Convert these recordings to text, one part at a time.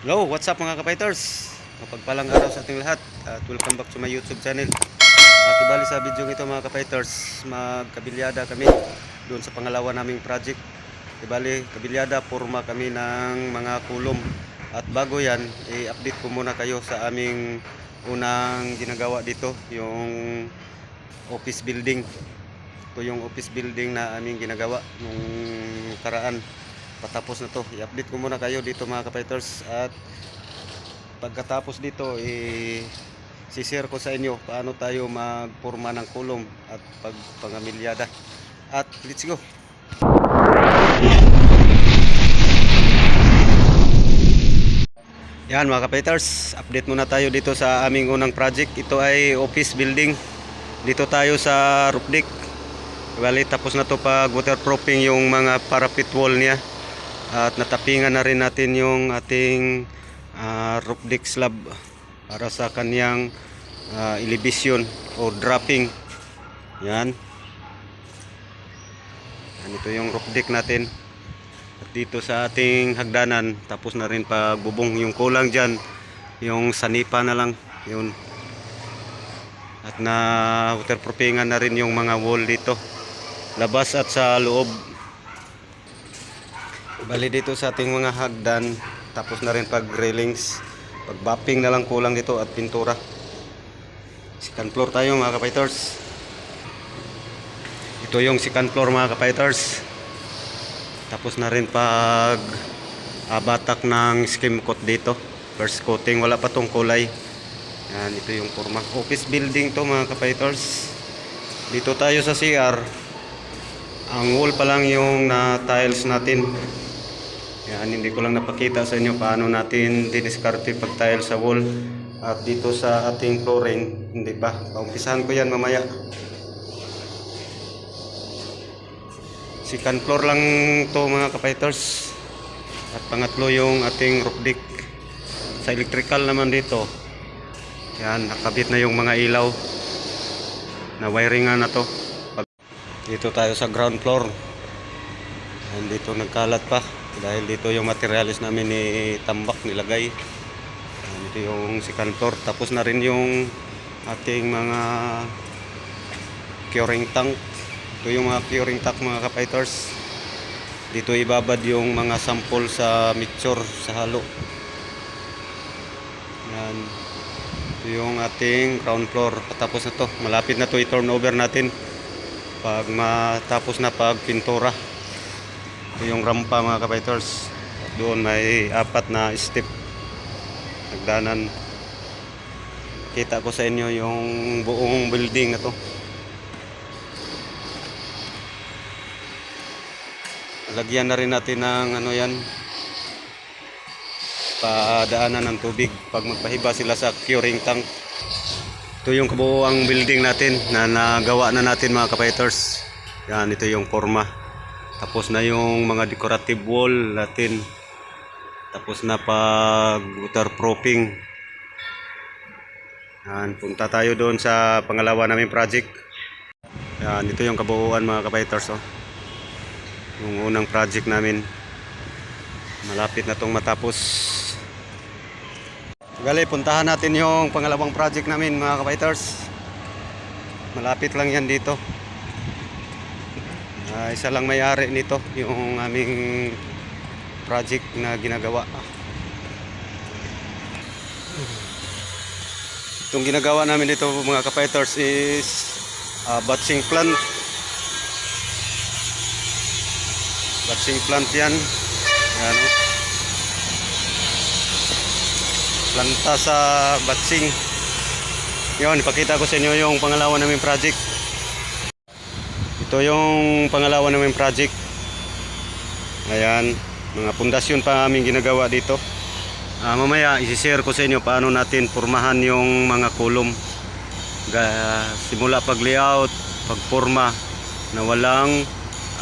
Hello, what's up mga kapiters? Mapagpalang araw sa ating lahat at welcome back to my YouTube channel. Uh, kibali sa video ito mga kapiters, magkabilyada kami doon sa pangalawa naming project. Kibali, kabilyada, forma kami ng mga kulom. At bago yan, i-update ko muna kayo sa aming unang ginagawa dito, yung office building. Ito yung office building na aming ginagawa nung karaan patapos na to. I-update ko muna kayo dito mga kapiters at pagkatapos dito i sishare ko sa inyo paano tayo magporma ng kulong at pagpangamilyada at let's go! Yan mga kapiters update muna tayo dito sa aming unang project. Ito ay office building. Dito tayo sa roof deck. Bali, tapos na to pag waterproofing yung mga parapet wall niya at natapingan na rin natin yung ating ah, roof deck slab para sa kanyang ah, elevation o dropping. Yan. Yan ito yung roof deck natin. At dito sa ating hagdanan tapos na rin pagbubong yung kulang dyan yung sanipa na lang. Yun. At na waterproofingan na rin yung mga wall dito. Labas at sa loob Bali dito sa ating mga hagdan, tapos na rin pag railings, pag bapping na lang kulang dito at pintura. Second floor tayo mga kapiters. Ito yung second floor mga kapiters. Tapos na rin pag abatak ng skim coat dito. First coating, wala pa tong kulay. Yan, ito yung forma. Office building to mga kapiters. Dito tayo sa CR. Ang wall pa lang yung na tiles natin. Yan, hindi ko lang napakita sa inyo paano natin didiskarte pag tile sa wall. At dito sa ating flooring, hindi pa. Paumpisahan ko yan mamaya. Second floor lang to mga kapiters. At pangatlo yung ating roof deck. Sa electrical naman dito. Yan, nakabit na yung mga ilaw. Na wiringan na to. Dito tayo sa ground floor. Yan, dito nagkalat pa. Dahil dito yung materialis namin ni Tambak nilagay. Ito yung second floor. Tapos na rin yung ating mga curing tank. Ito yung mga curing tank mga kapiters. Dito ibabad yung mga sample sa mixture sa halo. Yan. Ito yung ating ground floor. Patapos na to. Malapit na to i-turnover natin. Pag matapos na pag pintura. Yung rampa mga kapiters. Doon may apat na step. Nagdanan. Kita ko sa inyo yung buong building na to. Lagyan na rin natin ng ano yan. Padaanan ng tubig pag magpahiba sila sa curing tank. Ito yung kabuuang building natin na nagawa na natin mga kapiters. Yan, ito yung forma. Tapos na yung mga decorative wall natin. Tapos na pag waterproofing. Yan, punta tayo doon sa pangalawa namin project. Yan, ito yung kabuuan mga kapiters. Oh. Yung unang project namin. Malapit na tong matapos. Gali, puntahan natin yung pangalawang project namin mga kapiters. Malapit lang yan dito. Ah, isa lang may-ari nito, yung aming project na ginagawa. Itong ginagawa namin dito mga kapiters is ah, batching plant. Batching plant yan. Yan oh. Planta sa batching. Yun, ipakita ko sa inyo yung pangalawa namin project. Ito yung pangalawa namin project. Ayan, mga pundasyon pa aming ginagawa dito. Ah, mamaya isi-share ko sa inyo paano natin pormahan yung mga kulom. Simula pag layout, pagporma na walang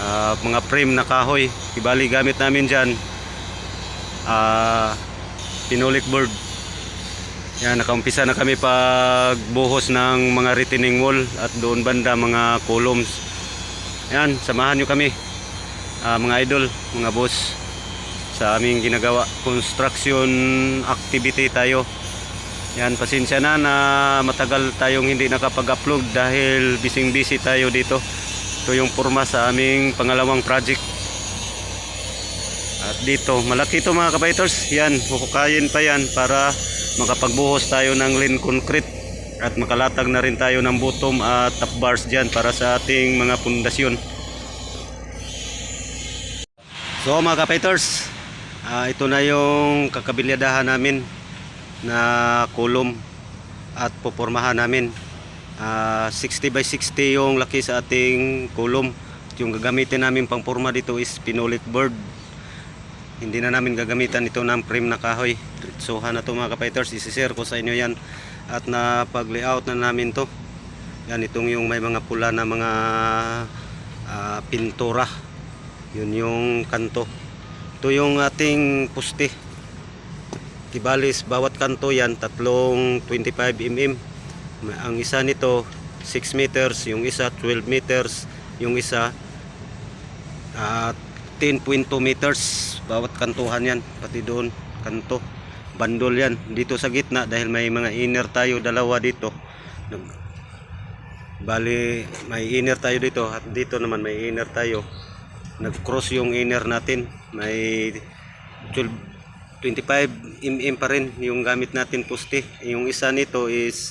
ah, mga frame na kahoy. Ibali gamit namin diyan ah pinulik board. Yan, nakaumpisa na kami pagbuhos ng mga retaining wall at doon banda mga columns. Yan, samahan nyo kami. Ah, mga idol, mga boss. sa aming ginagawa. Construction activity tayo. Yan, pasensya na na matagal tayong hindi nakapag-upload dahil bising-busy tayo dito. Ito yung forma sa aming pangalawang project. At dito, malaki ito mga kabaiters. Yan, huhukayin pa yan para makapagbuhos tayo ng lean concrete. At makalatag na rin tayo ng bottom at top bars dyan para sa ating mga pundasyon. So mga kapaiters, ah, ito na yung kakabilyadahan namin na kulom at pupormahan namin. Ah, 60 by 60 yung laki sa ating kulom. Yung gagamitin namin pang porma dito is pinolik board. Hindi na namin gagamitan ito ng frame na kahoy. Diretsuhan na to mga kapaiters. Isishare ko sa inyo yan. At na pag-layout na namin to. Yan itong yung may mga pula na mga ah, pintura. Yun yung kanto. Ito yung ating puste. Tibalis, bawat kanto yan, tatlong 25 mm. Ang isa nito, 6 meters. Yung isa, 12 meters. Yung isa, ah, 10.2 meters. Bawat kantuhan yan. Pati doon, kanto. Bandol yan. Dito sa gitna, dahil may mga inner tayo, dalawa dito. Nag- Bali, may inner tayo dito at dito naman may inner tayo nag-cross yung inner natin may 12, 25 mm pa rin yung gamit natin poste yung isa nito is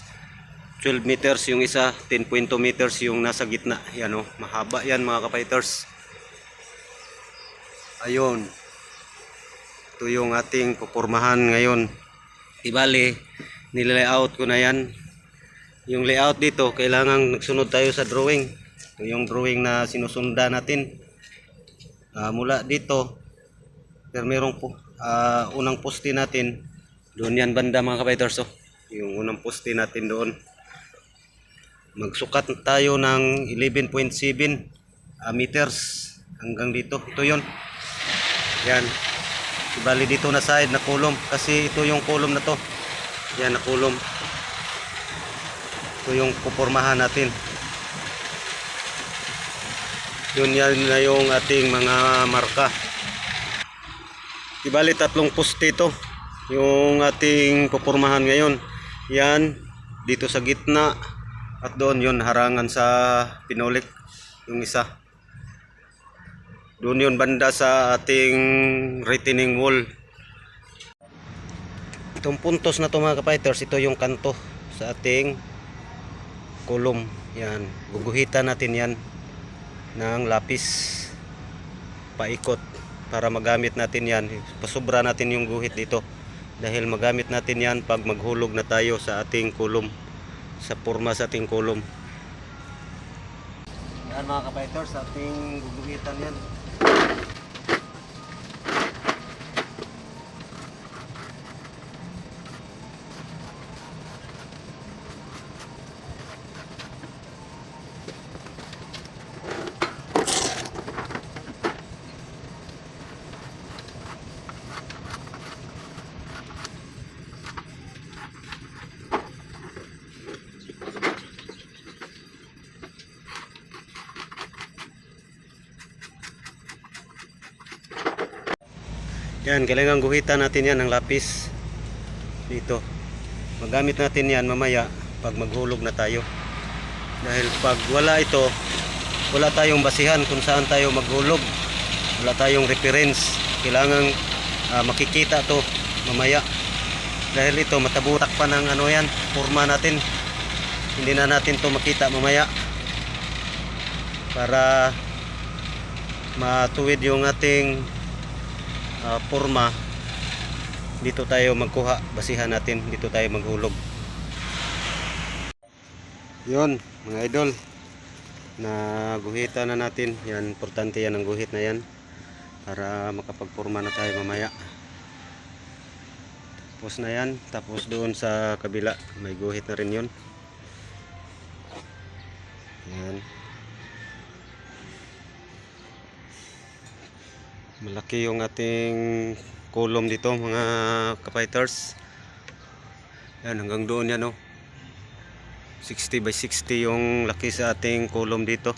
12 meters yung isa 10.2 meters yung nasa gitna yan o mahaba yan mga kapiters ayun. Ito yung ating pupormahan ngayon. Ibali nilayout ko na yan. Yung layout dito kailangan nagsunod tayo sa drawing. Ito yung drawing na sinusunda natin. Ah, mula dito pero merong ah, unang poste natin. Doon yan banda mga kapiters oh. yung unang poste natin doon. Magsukat tayo ng 11.7 ah, meters hanggang dito. Ito yon yan. Ibali dito na side na kulom. Kasi ito yung kulom na to. Yan na kulom. Ito yung pupormahan natin. Yun yan na yung ating mga marka. Ibali tatlong poste ito. Yung ating pupormahan ngayon. Yan dito sa gitna. At doon yun harangan sa pinolik yung isa doon yun banda sa ating retaining wall. Itong puntos na to mga kapiters ito yung kanto sa ating kulom yan guguhitan natin yan ng lapis paikot para magamit natin yan. Pasubra natin yung guhit dito dahil magamit natin yan pag maghulog na tayo sa ating kulom sa forma sa ating kulom yan mga kapiters ating guguhitan yan Yan, kailangan guhitan natin yan ng lapis dito. Magamit natin yan mamaya pag maghulog na tayo. Dahil pag wala ito, wala tayong basihan kung saan tayo maghulog. Wala tayong reference. Kailangan ah, makikita to mamaya. Dahil ito matabutak pa ng ano yan, forma natin. Hindi na natin to makita mamaya. Para matuwid yung ating ah, forma dito tayo magkuha. Basihan natin. Dito tayo maghulog. Yon mga idol. Na guhitan na natin. Yan importante yan ang guhit na yan. Para makapagporma na tayo mamaya. Tapos na yan. Tapos doon sa kabila. May guhit na rin yun malaki yung ating kulom dito mga kapiters. Yan hanggang doon yan oh. 60 by 60 yung laki sa ating kulom dito.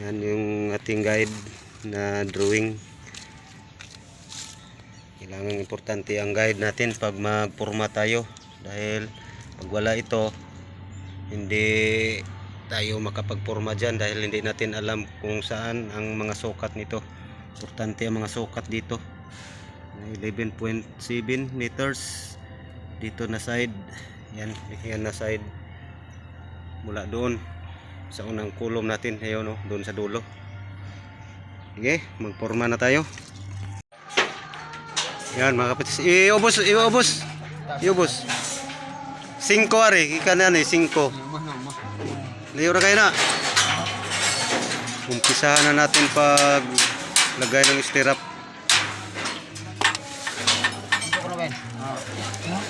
Yan yung ating guide na drawing. Kailangan importante ang guide natin pag magporma tayo. Dahil pag wala ito hindi tayo makapagporma dyan dahil hindi natin alam kung saan ang mga sukat nito. Importante ang mga sukat dito. 11.7 meters dito na side. Yan, yan na side. Mula doon sa unang kulom natin ayun no, doon sa dulo. Sige, magporma na tayo. Yan mga kapatis. Iubos, iubos. Iubos. 5 ari, ika na ni 5. Liyo na kayo na. Umpisahan na natin pag lagay ng stirrup.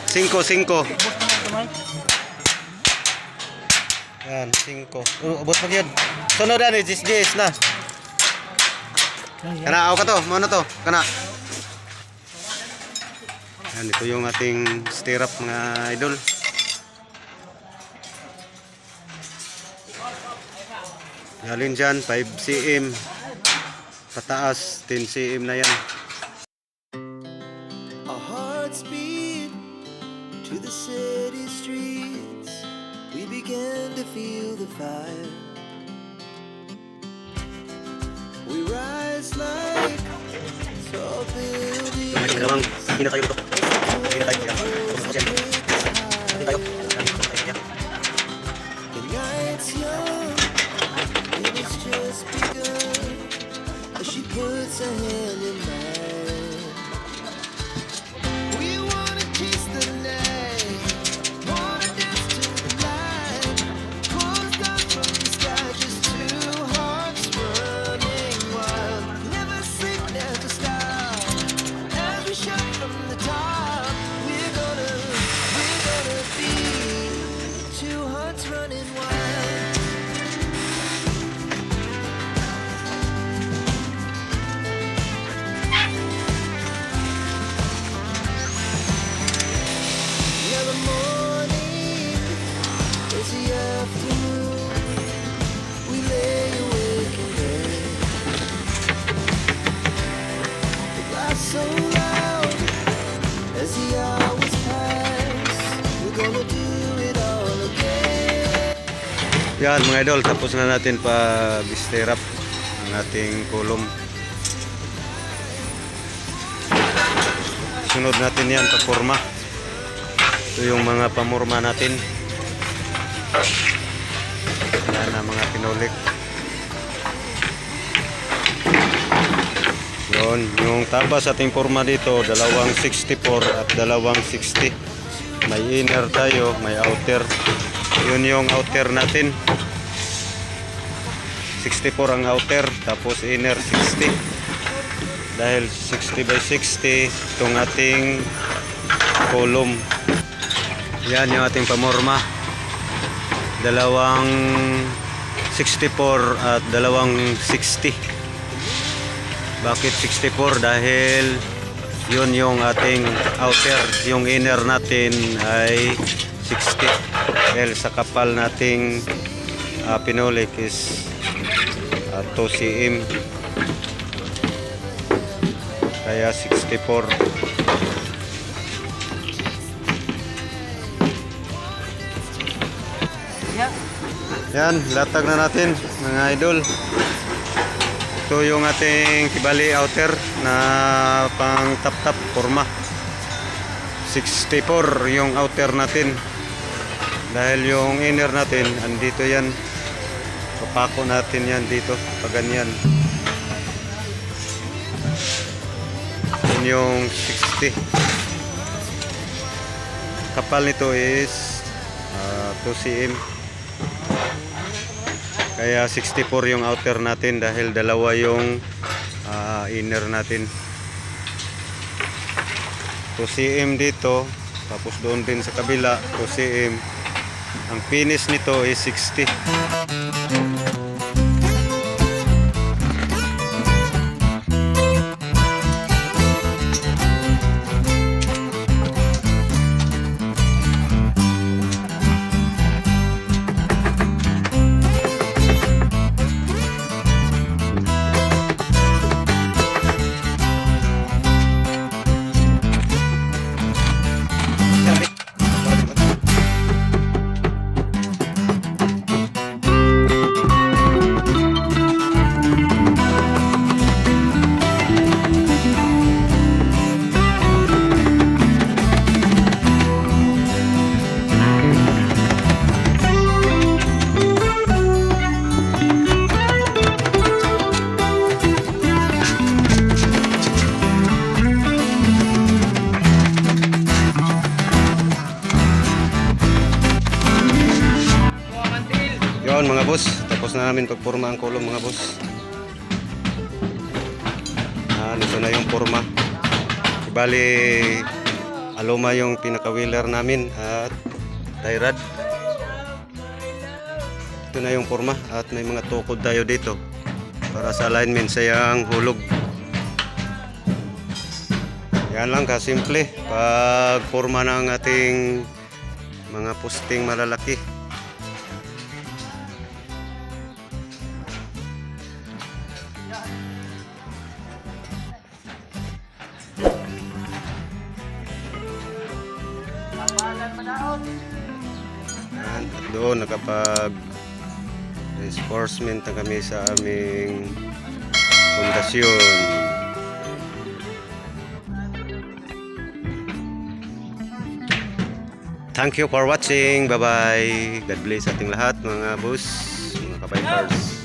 5, 5. Yan, 5. Uh, abot pa yan. Sunod na ni, 10 na. Kana, ako ka to. Ano to? Kana. Yan, ito yung ating stirrup mga idol. Galing dyan, 5 cm. Pataas, 10 cm na yan. Our hearts beat to the city streets. We began to feel the fire. We rise like tall buildings. Hindi na tayo dito. Hindi na tayo. Hindi Ahead. Yan mga idol, tapos na natin pag-stirrup ang ating kulom. Sunod natin yan pagporma. Ito yung mga pamorma natin. Yan ang mga pinulik. Yun, yung taba ating forma dito, dalawang 64 at dalawang 60. May inner tayo, may outer. Yun yung outer natin. 64 ang outer, tapos inner 60. Dahil 60 by 60 itong ating column. Yan yung ating pamorma. Dalawang 64 at dalawang 60. Bakit 64? Dahil yun yung ating outer. Yung inner natin ay 60. Dahil sa kapal nating uh, pinolik is uh, 2 cm. Kaya 64. Yan, latag na natin mga idol. Ito yung ating kibali outer na pang tap-tap forma. 64 yung outer natin. Dahil yung inner natin, andito yan. Papako natin yan dito, pag ganyan. Yun yung 60. Kapal nito is ah, 2 cm. Kaya 64 yung outer natin dahil dalawa yung ah, inner natin. 2 cm dito, tapos doon din sa kabila 2 cm. Ang finish nito is 60. Pagporma ang kulong mga boss. Ah, ito na yung porma. Bali, aloma yung pinaka-wheeler namin at tie rod. Ito na yung porma at may mga tukod tayo dito para sa alignment sa yang hulog. Yan lang kasimple pag porma ng ating mga posting malalaki. Yan, at doon nakapag reinforcement na kami sa aming pundasyon. Thank you for watching. Bye-bye. God bless ating lahat mga boss, mga kabikers.